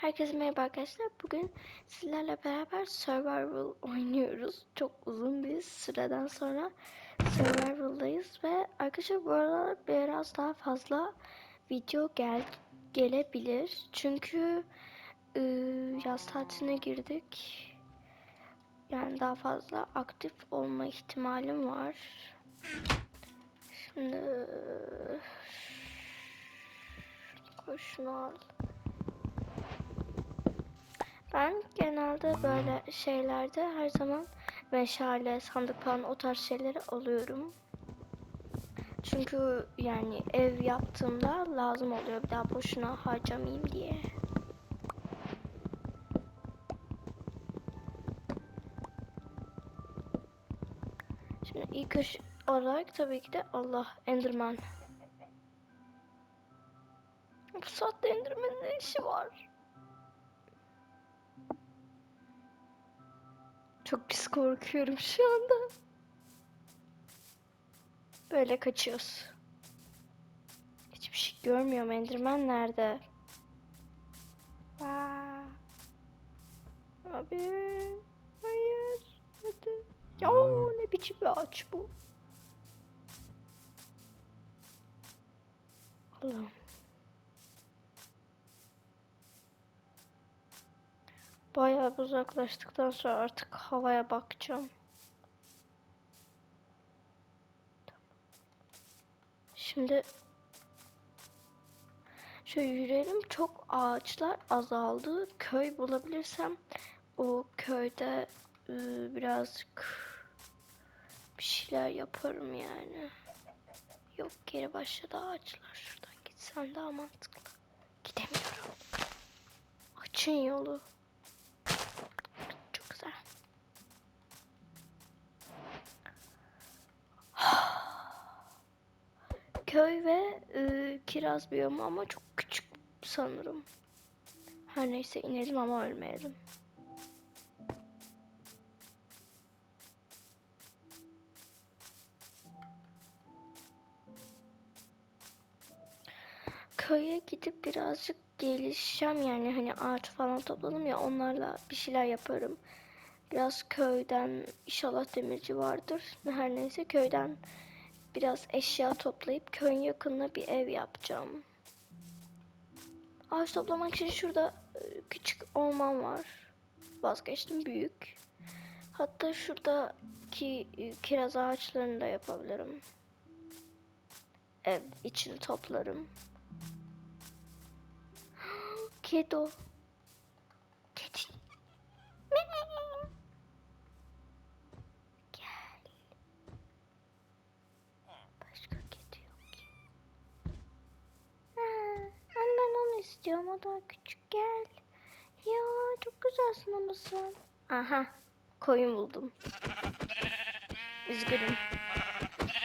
Herkese merhaba arkadaşlar. Bugün sizlerle beraber Survival oynuyoruz. Çok uzun bir süreden sonra Survival'dayız ve arkadaşlar bu aralar biraz daha fazla video gel gelebilir. Çünkü ıı, yaz tatiline girdik. Yani daha fazla aktif olma ihtimalim var. Şimdi koy şunu al. Ben genelde böyle şeylerde her zaman meşale, sandık falan o tarz şeyleri alıyorum. Çünkü yani ev yaptığımda lazım oluyor bir daha boşuna harcamayayım diye. Şimdi ilk iş olarak tabii ki de Allah Enderman. Bu saatte Enderman'ın ne işi var? Çok pis korkuyorum şu anda. Böyle kaçıyoruz. Hiçbir şey görmüyorum. Enderman nerede? Aa. Abi. Hayır. Hadi. Ya ne biçim bir ağaç bu. Allah'ım. Bayağı uzaklaştıktan sonra artık havaya bakacağım. Şimdi şöyle yürüyelim. Çok ağaçlar azaldı. Köy bulabilirsem o köyde ıı, birazcık bir şeyler yaparım yani. Yok geri başladı ağaçlar. Şuradan gitsem daha mantıklı. Gidemiyorum. Açın yolu. Çok güzel. Köy ve ıı, kiraz biyomu ama çok küçük sanırım. Her neyse inelim ama ölmeyelim. Köye gidip birazcık gelişeceğim yani hani ağaç falan topladım ya onlarla bir şeyler yaparım. Biraz köyden inşallah demirci vardır. Her neyse köyden biraz eşya toplayıp köyün yakınına bir ev yapacağım. Ağaç toplamak için şurada e, küçük orman var. Vazgeçtim büyük. Hatta şuradaki e, kiraz ağaçlarını da yapabilirim. Ev için toplarım. Kedi o. Kedi. Gel. Başka kedi yok ki. Ha, ama ben onu istiyorum. O daha küçük. Gel. Ya çok güzelsin ama sen. Aha. Koyun buldum. Üzgünüm.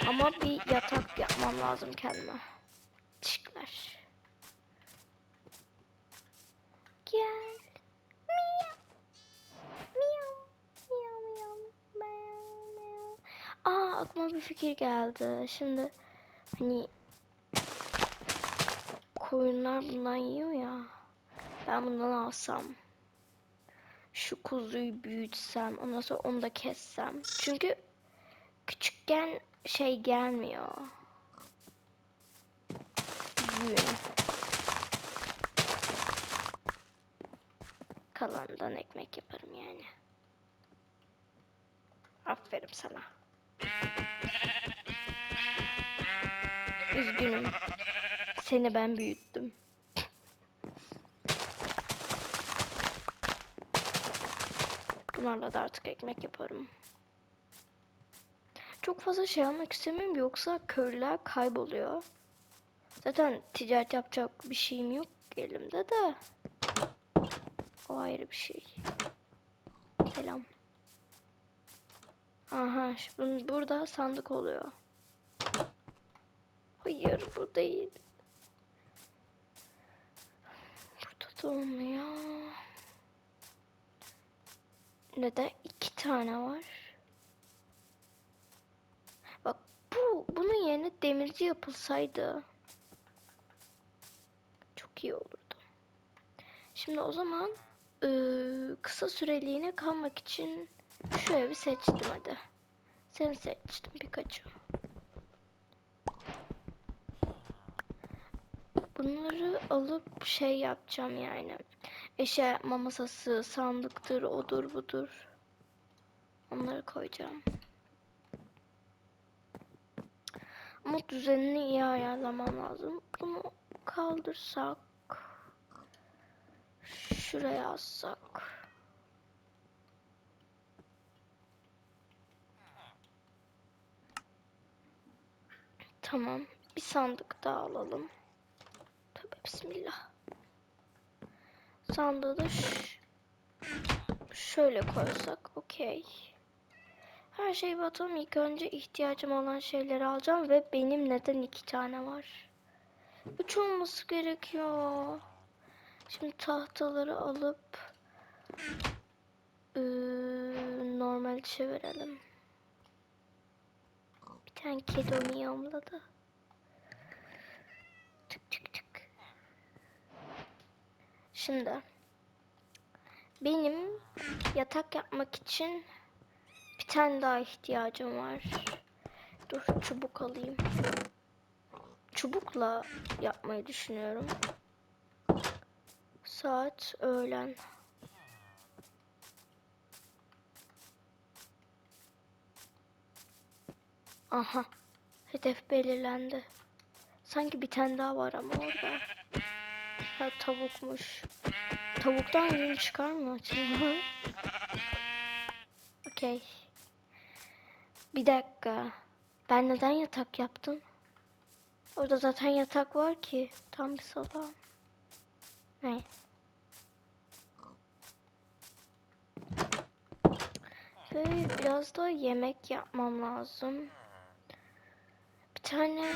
Ama bir yatak yapmam lazım kendime. Teşekkürler. Gel. Miyav. Miyav. Miyav miyav. Miyav miyav. Aa aklıma bir fikir geldi. Şimdi hani koyunlar bundan yiyor ya. Ben bundan alsam. Şu kuzuyu büyütsem. Ondan sonra onu da kessem. Çünkü küçükken şey gelmiyor. Yün. Kalanından ekmek yaparım yani. Aferin sana. Üzgünüm. Seni ben büyüttüm. Bunlarla da artık ekmek yaparım. Çok fazla şey almak istemiyorum yoksa köylüler kayboluyor. Zaten ticaret yapacak bir şeyim yok elimde de. O ayrı bir şey. Selam. Aha, bun- burada sandık oluyor. Hayır, bu değil. Burada da olmuyor. Neden iki tane var? Bak bu bunun yerine demirci yapılsaydı çok iyi olurdu. Şimdi o zaman ıı, kısa süreliğine kalmak için şu evi seçtim hadi. Seni seçtim Pikachu. Bunları alıp şey yapacağım yani. Eşya masası, sandıktır, odur budur. Onları koyacağım. Ama düzenini iyi ayarlamam lazım. Bunu kaldırsak. Şuraya assak. Tamam. Bir sandık daha alalım. Bismillah. Sandığı da şöyle koysak. Okey. Her şeyi batalım. İlk önce ihtiyacım olan şeyleri alacağım ve benim neden iki tane var? Üç olması gerekiyor. Şimdi tahtaları alıp ıı, normal çevirelim. Bir tane kedi onu yamladı. Şimdi benim yatak yapmak için bir tane daha ihtiyacım var. Dur çubuk alayım. Çubukla yapmayı düşünüyorum. Saat öğlen. Aha. Hedef belirlendi. Sanki bir tane daha var ama orada. Ha tavukmuş. Tavuktan yün çıkar mı acaba? Okey. Bir dakika. Ben neden yatak yaptım? Orada zaten yatak var ki. Tam bir salağım. Ne? Ve biraz da yemek yapmam lazım. Bir tane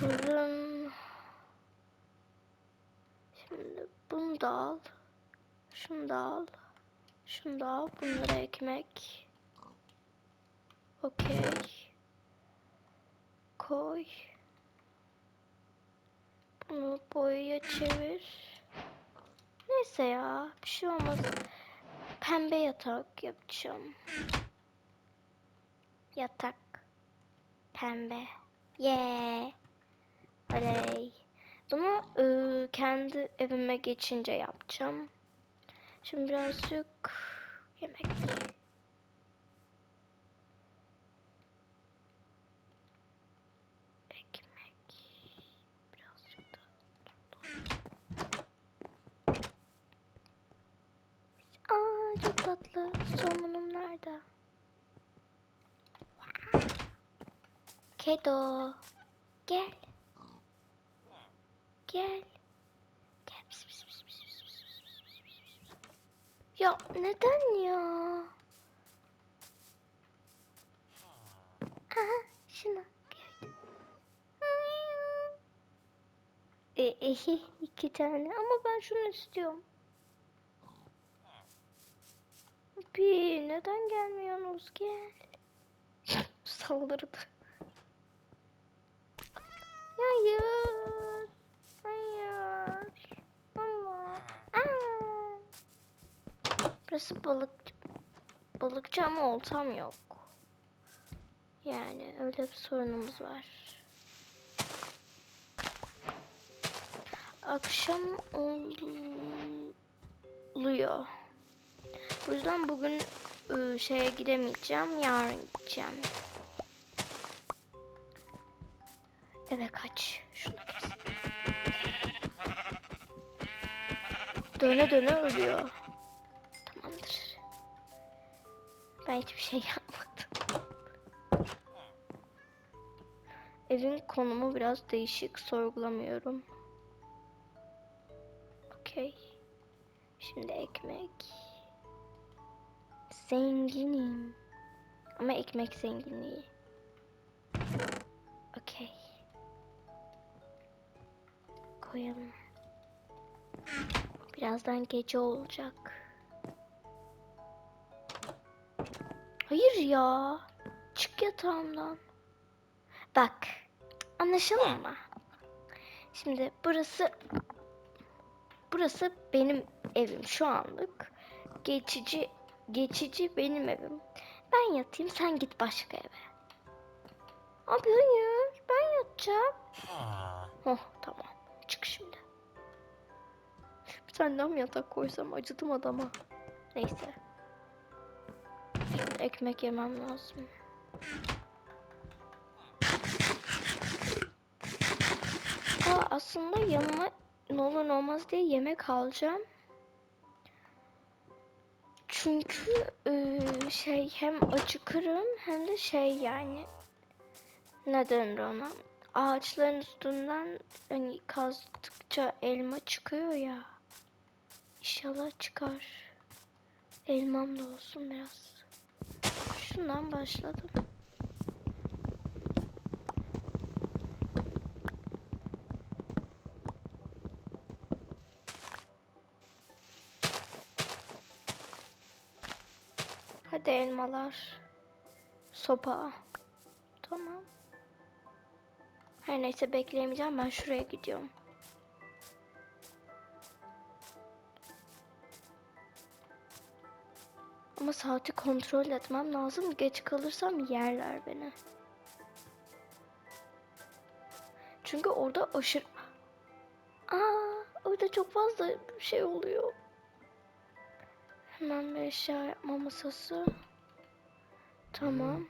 fırın. Şimdi bunu da al. Şunu da al. Şunu da al. Bunlara ekmek. Okey. Koy. Bunu boyaya çevir. Neyse ya. Bir şey olmaz. Pembe yatak yapacağım. Yatak. Pembe. Yeah. Oley. Bunu ıı, kendi evime geçince yapacağım. Şimdi birazcık yemek. Ekmek. Çok tatlı. Somunum nerede? Kedo. Gel. Gel. Gel. Ya neden ya? Aha şuna gördüm. E, e, iki tane ama ben şunu istiyorum. Bir neden gelmiyorsunuz gel. Saldırdı. Hayır. Burası balık balıkçı ama oltam yok. Yani öyle bir sorunumuz var. Akşam oluyor. O yüzden bugün ıı, şeye gidemeyeceğim. Yarın gideceğim. Eve kaç. Şunu. Döne döne ölüyor. Ben hiçbir şey yapmadım. Evin konumu biraz değişik. Sorgulamıyorum. Okey. Şimdi ekmek. Zenginim. Ama ekmek zenginliği. Okey. Koyalım. Birazdan gece olacak. Hayır ya. Çık yatağımdan. Bak. Anlaşıldı mı? Şimdi burası burası benim evim şu anlık. Geçici geçici benim evim. Ben yatayım sen git başka eve. Abi hayır ben yatacağım. Oh tamam çık şimdi. Bir tane daha mı yatak koysam acıdım adama. Neyse. Ekmek yemem lazım. Aa, aslında yanıma ne olur ne olmaz diye yemek alacağım. Çünkü e, şey hem acıkırım hem de şey yani ne denir ona? Ağaçların üstünden hani kazdıkça elma çıkıyor ya. İnşallah çıkar. Elmam da olsun biraz. Şundan başladım. Hadi elmalar. Sopa. Tamam. Her neyse bekleyemeyeceğim. Ben şuraya gidiyorum. Ama saati kontrol etmem lazım. Geç kalırsam yerler beni. Çünkü orada aşırı... Aa, orada çok fazla şey oluyor. Hemen bir eşya yapma masası. Tamam.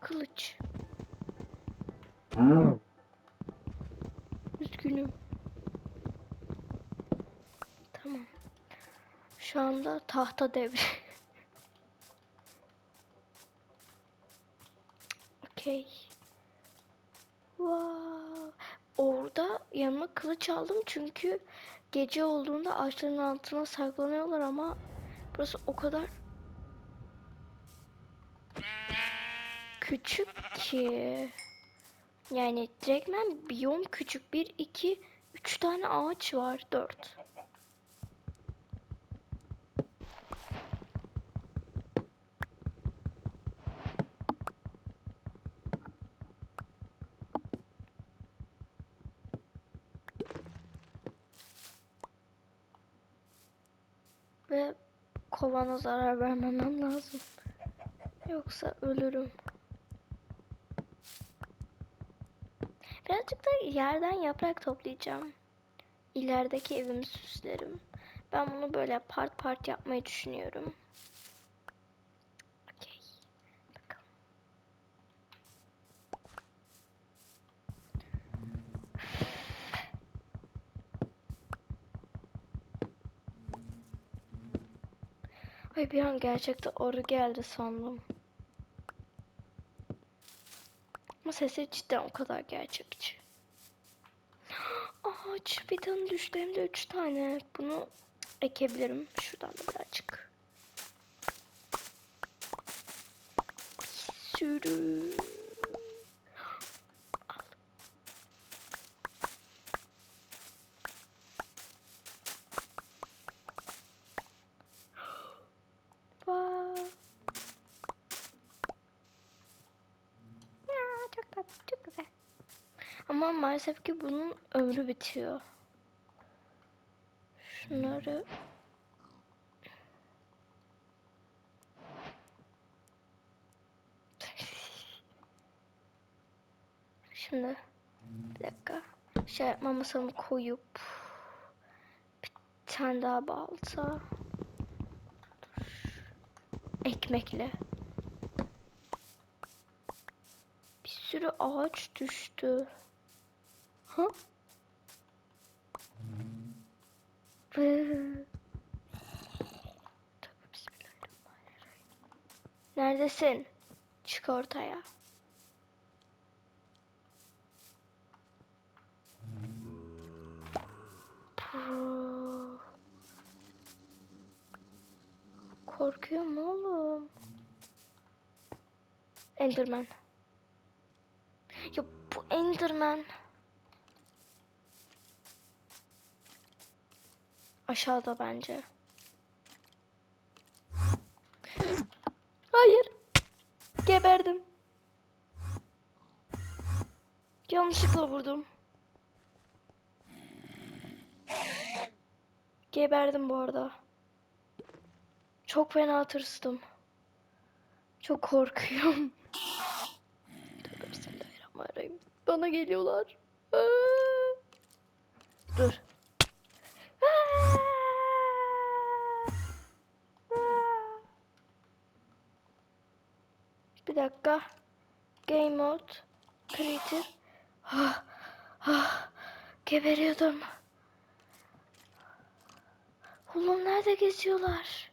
Kılıç. Üzgünüm. Tamam. Şu anda tahta devri. Okey. Wow. Orada yanıma kılıç aldım çünkü gece olduğunda ağaçların altına saklanıyorlar ama burası o kadar küçük ki. Yani direktmen biyom küçük. Bir, iki, üç tane ağaç var. Dört. Ve kovana zarar vermemem lazım. Yoksa ölürüm. Birazcık da yerden yaprak toplayacağım. İlerideki evimi süslerim. Ben bunu böyle part part yapmayı düşünüyorum. Ay bir an gerçekten orı geldi sandım. Ama sesi cidden o kadar gerçekçi. Ağaç bir tane düştü hem de üç tane. Bunu ekebilirim. Şuradan da birazcık. Sürü. Al. Vay. Ya, çok tatlı, çok güzel. Ama maalesef ki bunun ömrü bitiyor. Şunları Şimdi bir dakika. Şey yapma masamı koyup bir tane daha balta. Ekmekle. Bir sürü ağaç düştü. Bismillahirrahmanirrahim. Neredesin? Çık ortaya. Korkuyorum oğlum. Enderman. Ya bu Enderman. Aşağıda bence. Hayır. Geberdim. Yanlışlıkla vurdum. Geberdim bu arada. Çok fena tırstım. Çok korkuyorum. Tövbe. Bana geliyorlar. Aa! Dur. Aa! Aa! Bir dakika. Game mode. Creative. Ah, ah, geberiyordum. Oğlum nerede geziyorlar?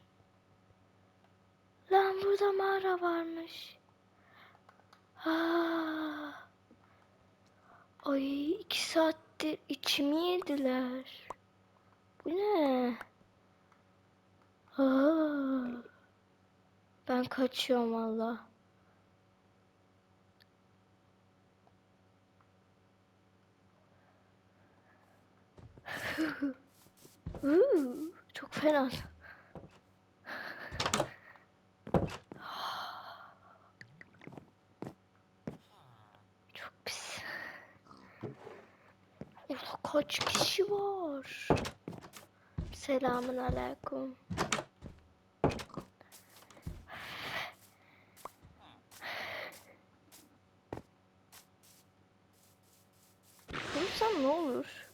Lan burada mağara varmış. Aa. Ay iki saattir içimi yediler. Bu ne? Aa. Ben kaçıyorum valla. Çok fena. Çok pis. Orada kaç kişi var? Selamun aleyküm. Vurursam ne olur?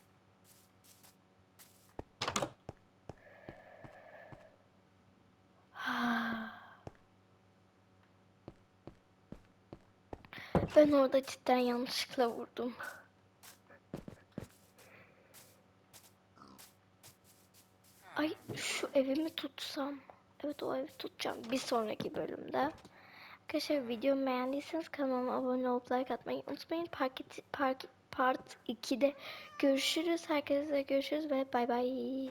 Ben orada cidden yanlışlıkla vurdum. Ay şu evimi tutsam. Evet o evi tutacağım bir sonraki bölümde. Arkadaşlar videomu beğendiyseniz kanalıma abone olup like atmayı unutmayın. Part, part, part 2'de görüşürüz. Herkese görüşürüz ve bay bay.